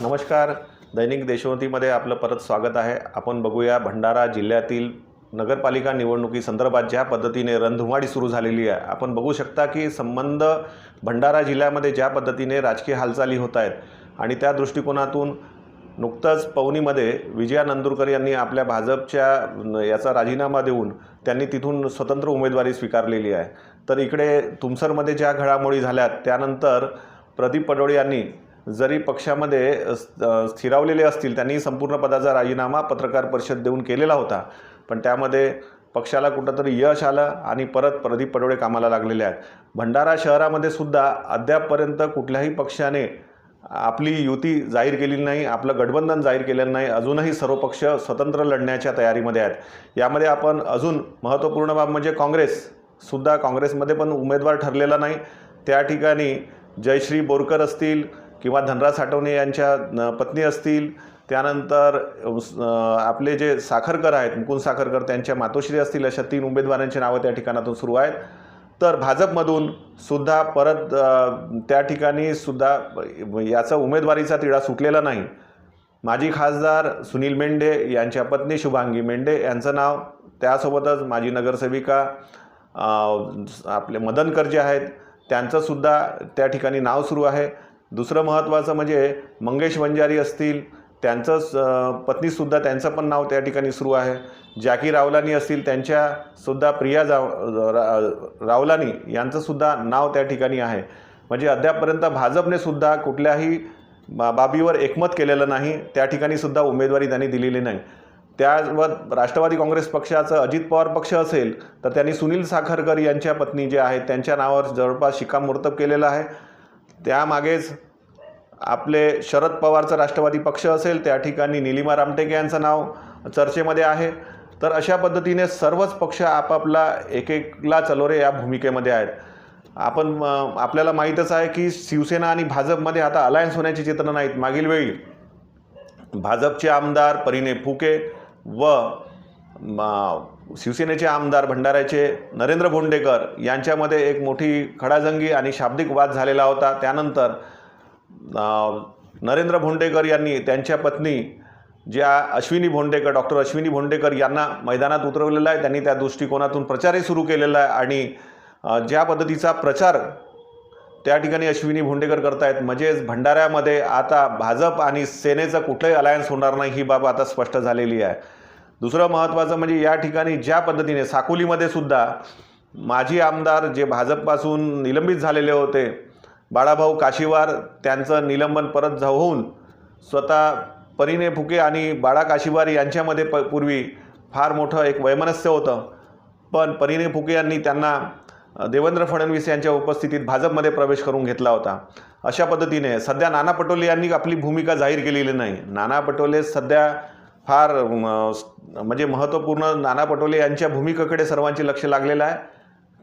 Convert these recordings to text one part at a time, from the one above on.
नमस्कार. दैनिक देशोन्नतीमध्ये आपलं परत स्वागत आहे. आपण बघूया भंडारा जिल्ह्यातील नगरपालिका निवडणुकीसंदर्भात ज्या पद्धतीने रणधुमाडी सुरू झालेली आहे आपण बघू शकता की संबंध भंडारा जिल्ह्यामध्ये ज्या पद्धतीने राजकीय हालचाली होत आहेत आणि त्या दृष्टिकोनातून नुकतंच पवनीमध्ये विजया नंदुरकर यांनी आपल्या भाजपच्या याचा राजीनामा देऊन त्यांनी तिथून स्वतंत्र उमेदवारी स्वीकारलेली आहे. तर इकडे तुमसरमध्ये ज्या घडामोडी झाल्यात त्यानंतर प्रदीप पडोळे यांनी जरी पक्षामध्ये स्थिरावलेले असतील त्यांनी संपूर्ण पदाचा राजीनामा पत्रकार परिषद देऊन केलेला होता. पण त्यामध्ये पक्षाला कुठंतरी यश आलं आणि परत प्रदीप पडोळे कामाला लागलेले आहेत. भंडारा शहरामध्ये सुद्धा अद्यापपर्यंत कुठल्याही पक्षाने आपली युती जाहीर केलेली नाही आपलं गठबंधन जाहीर केलेलं नाही अजूनही सर्व पक्ष स्वतंत्र लढण्याच्या तयारीमध्ये आहेत. यामध्ये आपण अजून महत्त्वपूर्ण बाब म्हणजे काँग्रेससुद्धा काँग्रेसमध्ये पण उमेदवार ठरलेला नाही. त्या ठिकाणी जयश्री बोरकर असतील किंवा धनराज साठवणे यांच्या न, पत्नी असतील त्यानंतर आपले जे साखरकर आहेत मुकुंद साखरकर त्यांच्या मातोश्री असतील अशा तीन उमेदवारांची नावं त्या ठिकाणातून सुरू आहेत. तर भाजपमधून सुद्धा परत त्या ठिकाणी सुद्धा याचा उमेदवारीचा तिढा सुटलेला नाही. माजी खासदार सुनील मेंढे यांच्या पत्नी शुभांगी मेंढे यांचं नाव त्यासोबतच माजी नगरसेविका आपले मदनकर जे आहेत त्यांचंसुद्धा त्या ठिकाणी नाव सुरू आहे. दुसरं महत्त्वाचं म्हणजे मंगेश वंजारी असतील त्यांचं पत्नीसुद्धा त्यांचं पण नाव त्या ठिकाणी सुरू आहे. जॅकी रावलानी असतील त्यांच्यासुद्धा प्रिया जाव रा रावलानी यांचंसुद्धा नाव त्या ठिकाणी आहे. म्हणजे अद्यापपर्यंत भाजपने सुद्धा कुठल्याही बा बाबीवर एकमत केलेलं नाही त्या ठिकाणी सुद्धा उमेदवारी त्यांनी दिलेली नाही. त्यावर राष्ट्रवादी काँग्रेस पक्षाचं अजित पवार पक्ष असेल तर त्यांनी सुनील साखरकर यांच्या पत्नी जे आहेत त्यांच्या नावावर जवळपास शिक्कामोर्तब केलेलं आहे. त्यामागेच आपले शरद पवारचं राष्ट्रवादी पक्ष असेल त्या ठिकाणी निलिमा रामटेके यांचं नाव चर्चेमध्ये आहे. तर अशा पद्धतीने सर्वच पक्ष आपापला एक एकला चलोरे या भूमिकेमध्ये आहेत. आपण आपल्याला माहीतच आहे की शिवसेना आणि भाजपमध्ये आता अलायन्स होण्याची चित्र नाहीत. मागील वेळी भाजपचे आमदार परिणे फुके व शिवसेनेचे आमदार भंडाऱ्याचे नरेंद्र भोंडेकर यांच्यामध्ये एक मोठी खडाजंगी आणि शाब्दिक वाद झालेला होता. त्यानंतर नरेंद्र भोंडेकर यांनी त्यांच्या पत्नी ज्या अश्विनी भोंडेकर डॉक्टर अश्विनी भोंडेकर यांना मैदानात उतरवलेलं आहे. त्यांनी त्या दृष्टिकोनातून प्रचारही सुरू केलेला आहे आणि ज्या पद्धतीचा प्रचार त्या ठिकाणी अश्विनी भोंडेकर करतायत म्हणजेच भंडाऱ्यामध्ये आता भाजप आणि सेनेचं कुठलंही अलायन्स होणार नाही ही बाब आता स्पष्ट झालेली आहे. दुसरं महत्त्वाचं म्हणजे या ठिकाणी ज्या पद्धतीने साकोलीमध्ये सुद्धा माजी आमदार जे भाजपपासून निलंबित झालेले होते बाळाभाऊ काशीवार त्यांचं निलंबन परत जा- होऊन स्वतः परिणे फुके आणि बाळा काशीवार यांच्यामध्ये प पूर्वी फार मोठं एक वैमनस्य होतं. पण परिणे फुके यांनी त्यांना देवेंद्र फडणवीस यांच्या उपस्थितीत भाजपमध्ये प्रवेश करून घेतला होता. अशा पद्धतीने सध्या नाना पटोले यांनी आपली भूमिका जाहीर केलेली नाही. नाना पटोले सध्या फार म्हणजे महत्त्वपूर्ण नाना पटोले यांच्या भूमिकेकडे सर्वांचे लक्ष लागलेलं आहे.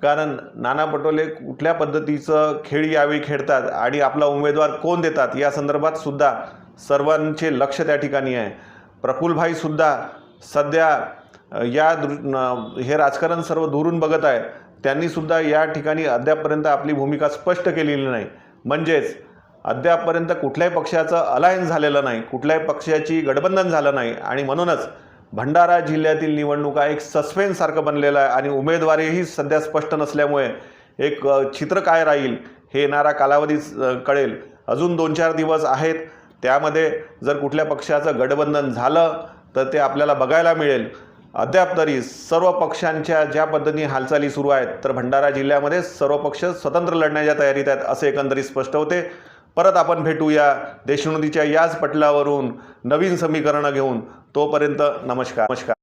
कारण नाना पटोले कुठल्या पद्धतीचं खेळ यावेळी खेळतात आणि आपला उमेदवार कोण देतात या संदर्भात सुद्धा सर्वांचे लक्ष त्या ठिकाणी आहे. प्रफुल्लभाईसुद्धा सध्या या दृ हे राजकारण सर्व दुरून बघत आहे त्यांनीसुद्धा या ठिकाणी अद्यापपर्यंत आपली भूमिका स्पष्ट केलेली नाही. म्हणजेच अद्यापपर्यंत कुठल्याही पक्षाचं अलायन्स झालेलं नाही कुठल्याही पक्षाची गठबंधन झालं नाही आणि म्हणूनच भंडारा जिल्ह्यातील निवडणुका एक सस्पेन्ससारखं बनलेलं आहे आणि उमेदवारीही सध्या स्पष्ट नसल्यामुळे एक चित्र काय राहील हे येणारा कालावधीच कळेल. अजून दोन चार दिवस आहेत. त्यामध्ये जर कुठल्या पक्षाचं गठबंधन झालं तर ते आपल्याला बघायला मिळेल. अद्याप तरी सर्व पक्षांच्या ज्या पद्धतीने हालचाली सुरू आहेत तर भंडारा जिल्ह्यामध्ये सर्व पक्ष स्वतंत्र लढण्याच्या तयारीत आहेत असे एकंदरीत स्पष्ट होते. परत आपण भेटूया देशोन्नतीच्या याच पटलावरून नवीन समीकरणं घेऊन. तोपर्यंत नमस्कार. नमस्कार.